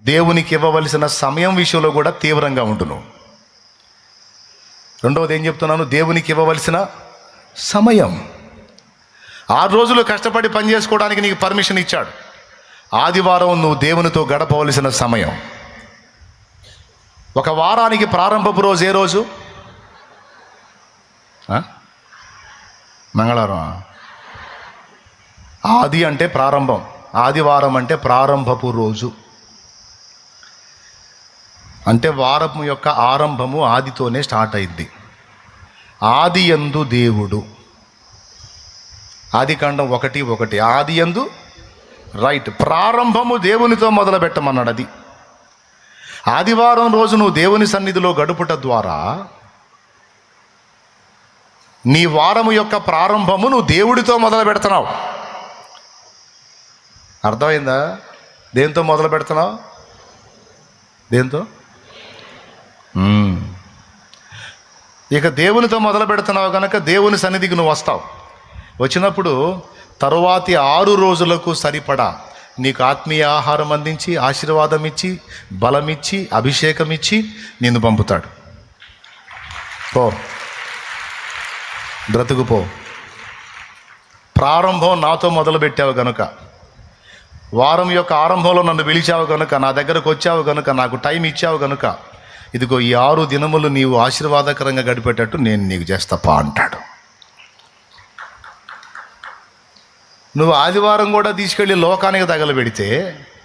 దేవునికి ఇవ్వవలసిన సమయం విషయంలో కూడా తీవ్రంగా ఉండును. రెండవది ఏం చెప్తున్నాను? దేవునికి ఇవ్వవలసిన సమయం. ఆరు రోజులు కష్టపడి పని చేసుకోవడానికి నీకు పర్మిషన్ ఇచ్చాడు. ఆదివారం నువ్వు దేవునితో గడపవలసిన సమయం. ఒక వారానికి ప్రారంభపు రోజు ఏ రోజు? మంగళవారం. ఆది అంటే ప్రారంభం. ఆదివారం అంటే ప్రారంభపు రోజు. అంటే వారం యొక్క ఆరంభము ఆదితోనే స్టార్ట్ అయింది ఆది ఎందు దేవుడు. ఆది కాండం ఒకటి ఒకటి. ఆది ఎందు రైట్. ప్రారంభము దేవునితో మొదలు పెట్టమన్నాడు అది. ఆదివారం రోజు నువ్వు దేవుని సన్నిధిలో గడుపుట ద్వారా నీ వారము యొక్క ప్రారంభము నువ్వు దేవుడితో మొదలు పెడుతున్నావు అర్థమైందా? దేంతో మొదలు పెడుతున్నావు దేంతో? ఇక దేవునితో మొదలు పెడుతున్నావు కనుక దేవుని సన్నిధికి నువ్వు వస్తావు. వచ్చినప్పుడు తరువాతి ఆరు రోజులకు సరిపడా నీకు ఆత్మీయ ఆహారం అందించి ఆశీర్వాదం ఇచ్చి బలమిచ్చి అభిషేకం ఇచ్చి నిన్ను పంపుతాడు. పో. బ్రతుకుపో. ప్రారంభం నాతో మొదలుపెట్టావు కనుక వారం యొక్క ఆరంభంలో నన్ను పిలిచావు కనుక నా దగ్గరకు వచ్చావు కనుక నాకు టైం ఇచ్చావు కనుక ఇదిగో ఈ ఆరు దినములు నీవు ఆశీర్వాదకరంగా గడిపేటట్టు నేను నీకు చేస్తాపా అంటాడు. నువ్వు ఆదివారం కూడా తీసుకెళ్ళి లోకానికి తగలబెడితే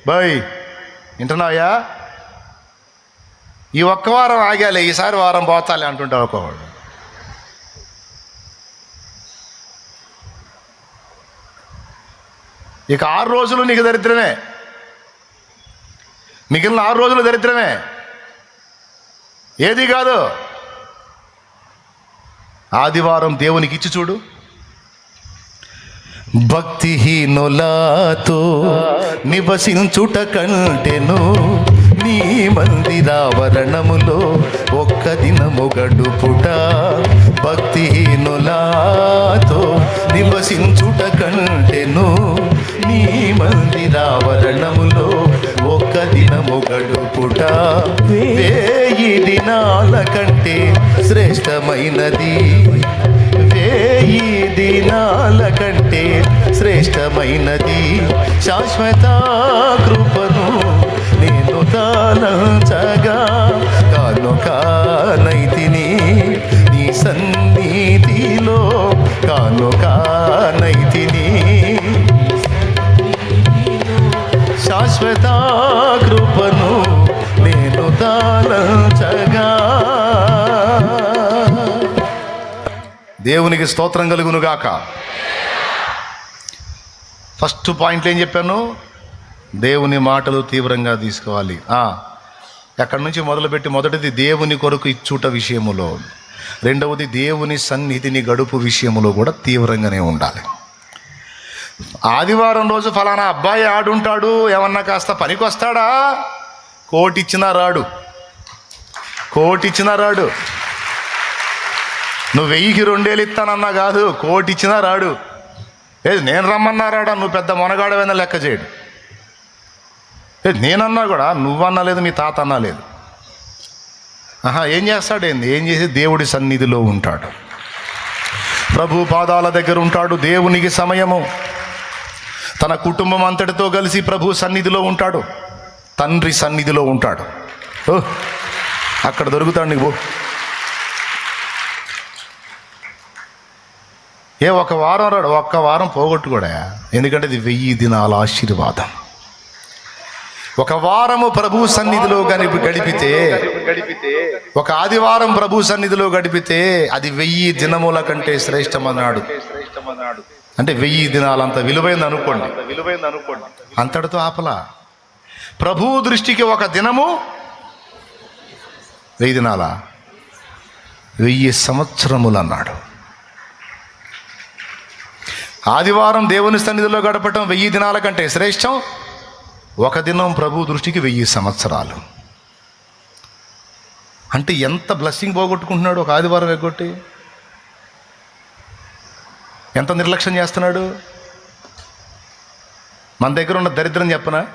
బాయ్ వింటున్నావా ఈ ఒక్క వారం ఆగాలి ఈసారి వారం పోతాలే అంటుంటావు ఒకవాడు ఇక ఆరు రోజులు నీకు దరిద్రమే. మిగిలిన ఆరు రోజులు దరిద్రమే. ఏది కాదు. ఆదివారం దేవునికి ఇచ్చి చూడు. భక్తిహీనులాతో నివసించుట కంటెను నీ మందిరావరణములో ఒక్క దినము గడుపుట. భక్తిహీనులాతో నివసించుట కంటెను నీ మందిరావరణములో దినము గడుపుట వేయి దినాల కంటే శ్రేష్టమైనది. వేయి దినాల కంటే శ్రేష్టమైనది. శాశ్వత కృపను నేను తాళంచగా దేవునికి స్తోత్రం కలుగునుగాక. ఫస్ట్ పాయింట్లు ఏం చెప్పాను? దేవుని మాటలు తీవ్రంగా తీసుకోవాలి. ఎక్కడి నుంచి మొదలుపెట్టి మొదటిది దేవుని కొరకు ఇచ్చుట విషయములో. రెండవది దేవుని సన్నిధిని గడుపు విషయములో కూడా తీవ్రంగానే ఉండాలి. ఆదివారం రోజు ఫలానా అబ్బాయి ఆడుంటాడు ఏమన్నా కాస్త పనికొస్తాడా? కోటిచ్చినా రాడు. కోటిచ్చినా రాడు. నువ్వు వెయ్యికి రెండేళ్ళు ఇస్తానన్నా కాదు కోటి ఇచ్చినా రాడు. ఏది నేను రమ్మన్నా రాడా? నువ్వు పెద్ద మొనగాడవైనా లెక్క చేయడు. ఏది నేనన్నా కూడా నువ్వన్నా లేదు మీ తాత అన్నా లేదు. ఆహా ఏం చేస్తాడు ఏంది? ఏం చేసి దేవుడి సన్నిధిలో ఉంటాడు. ప్రభు పాదాల దగ్గర ఉంటాడు దేవునికి సమయము. తన కుటుంబం అంతటితో కలిసి ప్రభు సన్నిధిలో ఉంటాడు. తండ్రి సన్నిధిలో ఉంటాడు. ఓ అక్కడ దొరుకుతాడు నీకు ఏ ఒక వారం రాడు ఒక్క వారం పోగొట్టుకోడా? ఎందుకంటే ఇది వెయ్యి దినాల ఆశీర్వాదం. ఒక వారము ప్రభు సన్నిధిలో గడిపి గడిపితే ఒక ఆదివారం ప్రభు సన్నిధిలో గడిపితే అది వెయ్యి దినముల కంటే శ్రేష్టమన్నాడు. అంటే వెయ్యి దినాలంత విలువైంది అనుకోండి. విలువైంది అనుకోండి అంతటితో ఆపలా. ప్రభు దృష్టికి ఒక దినము వెయ్యి దినాల వెయ్యి సంవత్సరములు అన్నాడు ఆదివారం దేవుని సన్నిధిలో గడపటం వెయ్యి దినాల కంటే శ్రేష్టం. ఒక దినం ప్రభు దృష్టికి వెయ్యి సంవత్సరాలు. అంటే ఎంత బ్లెస్సింగ్ పోగొట్టుకుంటున్నాడు ఒక ఆదివారం ఎగ్గొట్టి? ఎంత నిర్లక్ష్యం చేస్తున్నాడు? మన దగ్గర ఉన్న దరిద్రం చెప్పనా?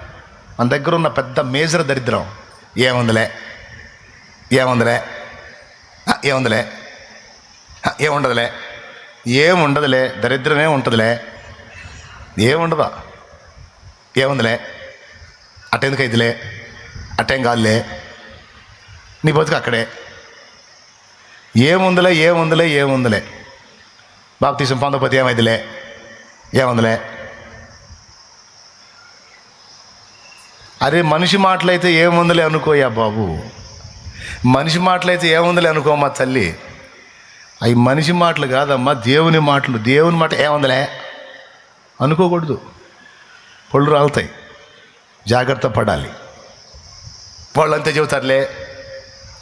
మన దగ్గర ఉన్న పెద్ద మేజర్ దరిద్రం. ఏముందిలే? ఏముందిలే? ఏముందిలే? ఏముండదులే? ఏముండదులే దరిద్రమే ఉంటుందిలే. ఏముండదా? ఏముందిలే? అటెందుకు అయిదిలే అటేం కాదులే. నీ బతుకు అక్కడే. ఏముందిలే ఏముందిలే ఏముందిలే. బాప్తీసం పొందకపోతే ఏమైందిలే? ఏముందిలే? అరే మనిషి మాటలైతే ఏముందిలే అనుకోయా బాబు? మనిషి మాటలైతే ఏముందిలే అనుకోమ్మా తల్లి. అవి మనిషి మాటలు కాదమ్మా దేవుని మాటలు. దేవుని మాట ఏముందిలే? అనుకోకూడదు. పళ్ళు రాలుతాయి. జాగ్రత్త పడాలి. వాళ్ళు అంతే చెబుతారులే.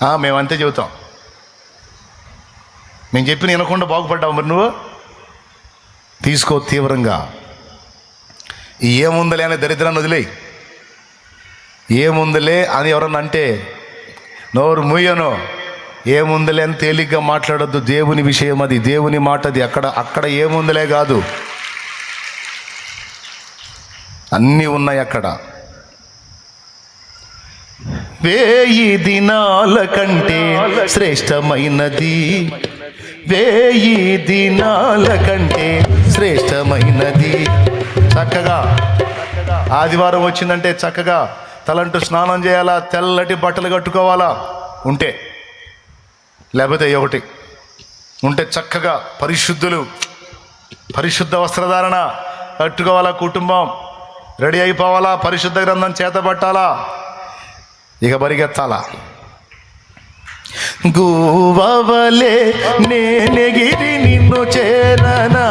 మేము మేమంతే చెబుతాం. మేము చెప్పిన వినకుండా బాగుపడ్డావు మరి నువ్వు? తీసుకో తీవ్రంగా. ఏముందలే అనే దరిద్రాన్ని వదిలేయి. ఏముందిలే అని ఎవరన్నా అంటే నోరు మూయను. ఏముందిలే అని తేలిగ్గా మాట్లాడొద్దు. దేవుని విషయం అది దేవుని మాట అది అక్కడ అక్కడ ఏముందిలే కాదు. అన్నీ ఉన్నాయి అక్కడ. వేయి దినాల కంటే శ్రేష్టమైనది. వేయి దినాల కంటే శ్రేష్టమైనది. చక్కగా ఆదివారం వచ్చిందంటే చక్కగా తలంటూ స్నానం చేయాలా? తెల్లటి బట్టలు కట్టుకోవాలా? ఉంటే. లేకపోతే ఒకటి. ఉంటే చక్కగా పరిశుద్ధులు పరిశుద్ధ వస్త్రధారణ కట్టుకోవాలా కుటుంబం రెడీ అయిపోవాలా పరిశుద్ధ గ్రంథం చేతబట్టాలా ఇక పరిగెత్తాలా. గూవలే నేనెగిరి నిన్ను చేరనా?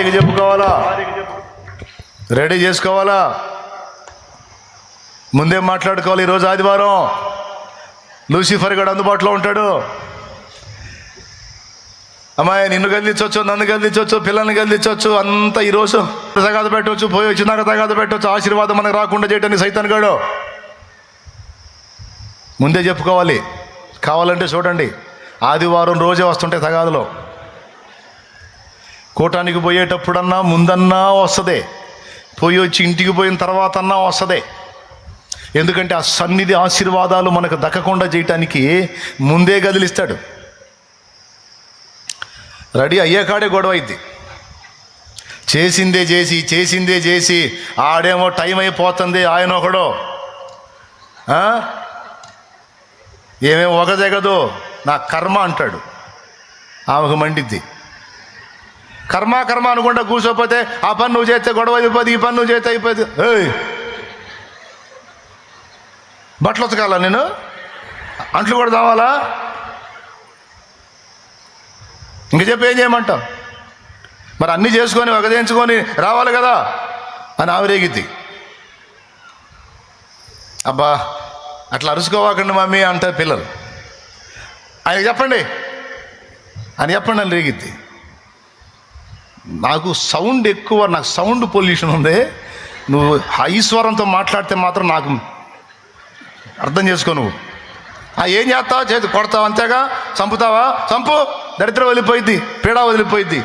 భార్యకి చెప్పుకోవాలా? రెడీ చేసుకోవాలా? ముందే మాట్లాడుకోవాలి ఈరోజు ఆదివారం. లూసిఫర్ గడు అందుబాటులో ఉంటాడు. అమ్మాయి నిన్ను గదిలించవచ్చు నన్ను గదిలించవచ్చు పిల్లల్ని గదిలించవచ్చు అంతా ఈరోజు తగాద పెట్టవచ్చు పోయి వచ్చినాక తగాద పెట్టవచ్చు ఆశీర్వాదం మనకు రాకుండా చేయటానికి సైతాన్ గడు. ముందే చెప్పుకోవాలి. కావాలంటే చూడండి. ఆదివారం రోజే వస్తుంటాయి తగాదులో. కూటానికి పోయేటప్పుడన్నా ముందన్నా వస్తుంది. పోయి వచ్చి ఇంటికి పోయిన తర్వాత అన్నా వస్తుంది. ఎందుకంటే ఆ సన్నిధి ఆశీర్వాదాలు మనకు దక్కకుండా చేయటానికి ముందే గదిలిస్తాడు. రెడీ అయ్యేకాడే గొడవ అయింది. చేసిందే చేసి చేసిందే చేసి ఆడేమో టైం అయిపోతుంది ఆయన ఒకడో. ఏమేమి ఒక జగదు నా కర్మ అంటాడు. ఆమెకు మండిద్ది. కర్మ కర్మ అనుకుంటా కూర్చోపోతే ఆ పని నువ్వు చేస్తే గొడవ అయిపోతుంది ఈ పని నువ్వు చేస్తే అయిపోతుంది ఏయ్! బట్టలు ఉతకాలా నేను అంట్లు కూడా తావాలా ఇంక చెప్పి ఏం చేయమంటావు? మరి అన్నీ చేసుకొని వగదేయించుకొని రావాలి కదా? అని ఆవిరేగిద్ది. అబ్బా అట్లా అరుచుకోవాకండి మమ్మీ అంటారు పిల్లలు. ఆయన చెప్పండి. అని చెప్పండి అని రేగిద్ది. నాకు సౌండ్ ఎక్కువ నాకు సౌండ్ పొల్యూషన్ ఉంది. నువ్వు హై స్వరంతో మాట్లాడితే మాత్రం నాకు అర్థం చేసుకో నువ్వు. ఆ ఏం చేస్తావు చేతి కొడతావు అంతేగా? చంపుతావా? చంపు! దరిద్రం వదిలిపోయిద్ది పీడ వదిలిపోయిద్ది.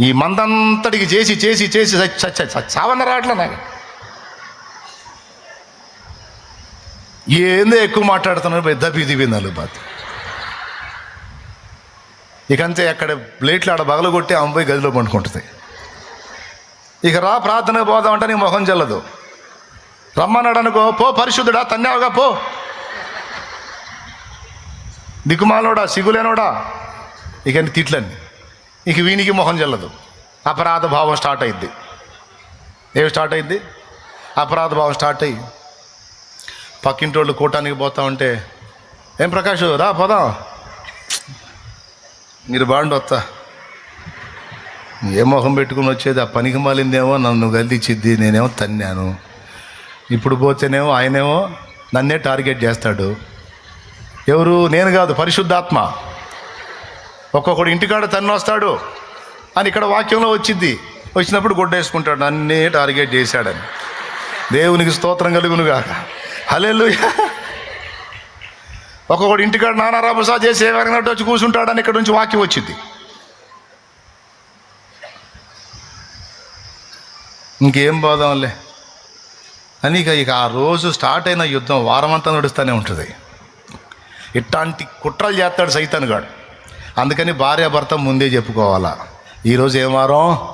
ఈ మందంతటికి చేసి చేసి చేసి చ- చావన్న రావట్లే నాకు. ఏందో ఎక్కువ మాట్లాడుతున్నారు? పెద్ద బీది బిందాలు బాధ్యత ఇకంతే అక్కడ ప్లేట్లు ఆడ బగలు కొట్టి ఆమె పోయి గదిలో పండుకుంటుంది. ఇక రా ప్రార్థన పోదామంటే నీ మొహం చెల్లదు రమ్మన్నాడు అనుకో పో పరిశుద్ధుడా తన్నావుగా పో. దిక్కుమాలోడా సిగులేనోడా ఇక తిట్లని ఇక వీనికి మొహం చెల్లదు అపరాధ భావం స్టార్ట్ అయింది ఏమి స్టార్ట్ అయింది అపరాధ భావం స్టార్ట్ అయ్యి పక్కింటి వాళ్ళు కూటానికి పోతా ఉంటే ఏం ప్రకాష్ రా పోదాం. మీరు బాగుండి వస్తా ఏ మొహం పెట్టుకుని వచ్చేది? ఆ పనికి మాలిందేమో నన్ను గల్దిచ్చిద్ది నేనేమో తన్నాను. ఇప్పుడు పోతేనేమో ఆయనేమో నన్నే టార్గెట్ చేస్తాడు. ఎవరు? నేను కాదు పరిశుద్ధాత్మ. ఒక్కొక్కడు ఇంటికాడ తన్ను వస్తాడు అని ఇక్కడ వాక్యంలో వచ్చింది వచ్చినప్పుడు గుడ్డేసుకుంటాడు నన్నే టార్గెట్ చేశాడని. దేవునికి స్తోత్రం కలుగును హలే హలేలు ఒక్కొక్కడు ఇంటికాడ నానా రాబసా చేసి ఎవరినట్టు వచ్చి కూర్చుంటాడని ఇక్కడ నుంచి వాక్యం వచ్చింది. ఇంకేం పోదాంలే అని ఇక ఇక ఆ రోజు స్టార్ట్ అయిన యుద్ధం వారమంతా నడుస్తూనే ఉంటుంది. ఇట్లాంటి కుట్రలు చేస్తాడు సైతాన్ గాడు. అందుకని భార్యాభర్త ముందే చెప్పుకోవాలా. ఈరోజు ఏం వారం?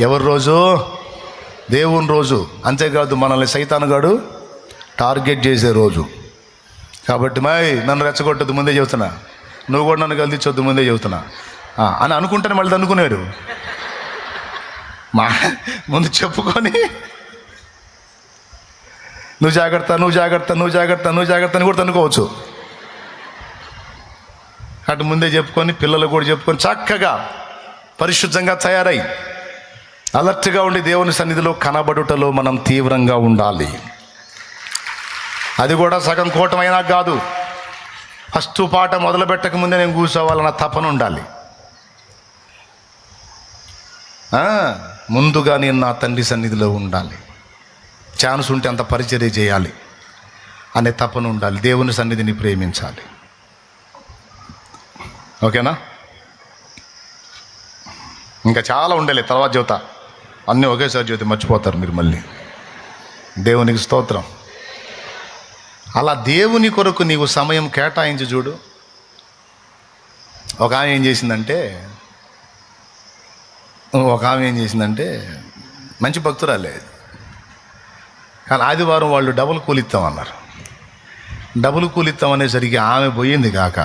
ఎవరి రోజు? దేవుని రోజు. అంతేకాదు మనల్ని సైతాన్ గాడు టార్గెట్ చేసే రోజు. కాబట్టి మాయ్ నన్ను రెచ్చగొట్టద్దు ముందే చెబుతున్నా. నువ్వు కూడా నన్ను గల్దించొద్దు ముందే చెబుతున్నా. అని అనుకుంటాను మళ్ళీ అనుకునేడు. మా ముందు చెప్పుకొని. నువ్వు జాగ్రత్త నువ్వు జాగ్రత్త నువ్వు జాగ్రత్త నువ్వు జాగ్రత్త అని కూడా అనుకోవచ్చు. అటు ముందే చెప్పుకొని పిల్లలు కూడా చెప్పుకొని చక్కగా పరిశుద్ధంగా తయారై అలర్ట్గా ఉండి దేవుని సన్నిధిలో కనబడుటలో మనం తీవ్రంగా ఉండాలి. అది కూడా సగం కూటమైనా కాదు. ఫస్ట్ పాట మొదలుపెట్టక ముందే నేను కూర్చోవాలన్న తపన ఉండాలి. ముందుగా నేను నా తండ్రి సన్నిధిలో ఉండాలి. ఛాన్స్ ఉంటే అంత పరిచర్య చేయాలి అనే తపన ఉండాలి. దేవుని సన్నిధిని ప్రేమించాలి. ఓకేనా? ఇంకా చాలా ఉండాలి తర్వాత జ్యోత. అన్నీ ఒకేసారి జ్యోతి మర్చిపోతారు మీరు మళ్ళీ. దేవునికి స్తోత్రం. అలా దేవుని కొరకు నీవు సమయం కేటాయించి చూడు. ఒక ఆమె ఏం చేసిందంటే ఒక ఆమె ఏం చేసిందంటే మంచి భక్తురాలే కానీ ఆదివారం వాళ్ళు డబుల్ కూలిస్తాం అన్నారు. డబుల్ కూలిస్తాం అనేసరికి ఆమె పోయింది కాక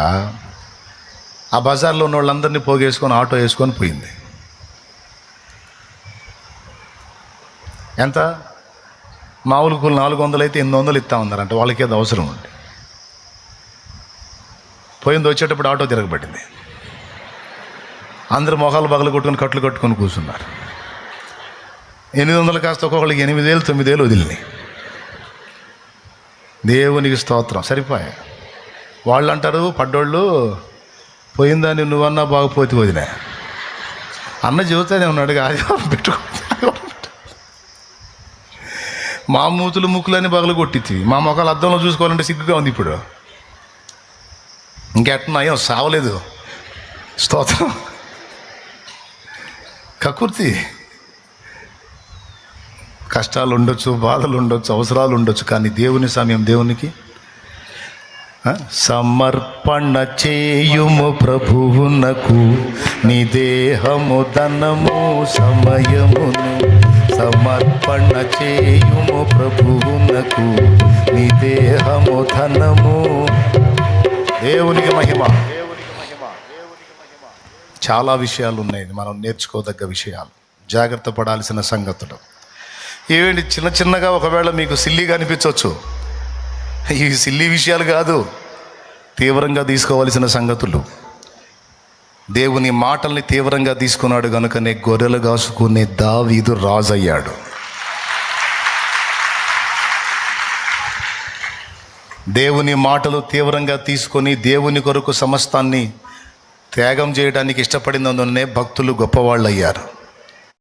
ఆ బజార్లో ఉన్న వాళ్ళందరినీ పోగేసుకొని ఆటో వేసుకొని పోయింది. ఎంత? మామూలు కూలి నాలుగు వందలు అయితే ఎనిమిది వందలు ఇస్తా ఉన్నారంట. వాళ్ళకి అది అవసరం ఉంది. పోయింది వచ్చేటప్పుడు ఆటో తిరగబడింది. అందరు మొహాలు బగలు కొట్టుకొని కట్లు కట్టుకొని కూర్చున్నారు. ఎనిమిది వందలు కాస్త ఒక్కొక్కరికి ఎనిమిదేళ్ళు తొమ్మిదేళ్ళు వదిలినాయి. దేవునికి స్తోత్రం. సరిపోయా? వాళ్ళు అంటారు పడ్డోళ్ళు పోయిందని నువ్వన్నా బాగుపోతే వదిలే అన్న చెబుతానే ఉన్నాడు ఆదివారం పెట్టుకో. మా మూతులు ముక్కులని పగలు కొట్టించి మా మొక్కలు అద్దంలో చూసుకోవాలంటే సిగ్గుగా ఉంది ఇప్పుడు. ఇంకెట్టున్నాయో సావలేదు. స్తోత్రం. కకుర్తి కష్టాలు ఉండొచ్చు బాధలు ఉండొచ్చు అవసరాలు ఉండొచ్చు కానీ దేవుని సమయం దేవునికి. సమర్పణ చేయుము ప్రభువునకు నీ దేహము ధనము సమయమును. సమర్పణ చేయుము ప్రభువునకు. నీ దేహము ధనము. దేవునికి మహిమ. చాలా విషయాలు ఉన్నాయి మనం నేర్చుకోదగ్గ విషయాలు. జాగ్రత్త పడాల్సిన సంగతులు. ఏమిటి చిన్న చిన్నగా ఒకవేళ మీకు సిల్లీగా అనిపించవచ్చు. ఈ సిల్లీ విషయాలు కాదు. తీవ్రంగా తీసుకోవాల్సిన సంగతులు. దేవుని మాటల్ని తీవ్రంగా తీసుకున్నాడు కనుకనే గొర్రెలు కాసుకునే దావీదు రాజయ్యాడు. దేవుని మాటలు తీవ్రంగా తీసుకొని దేవుని కొరకు సమస్తాన్ని త్యాగం చేయడానికి ఇష్టపడినందునే భక్తులు గొప్పవాళ్ళు అయ్యారు